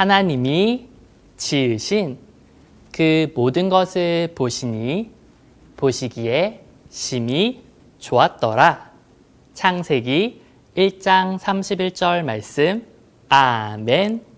하나님이 지으신 그 모든 것을 보시니 보시기에 심히 좋았더라. 창세기 1장 31절 말씀. 아멘.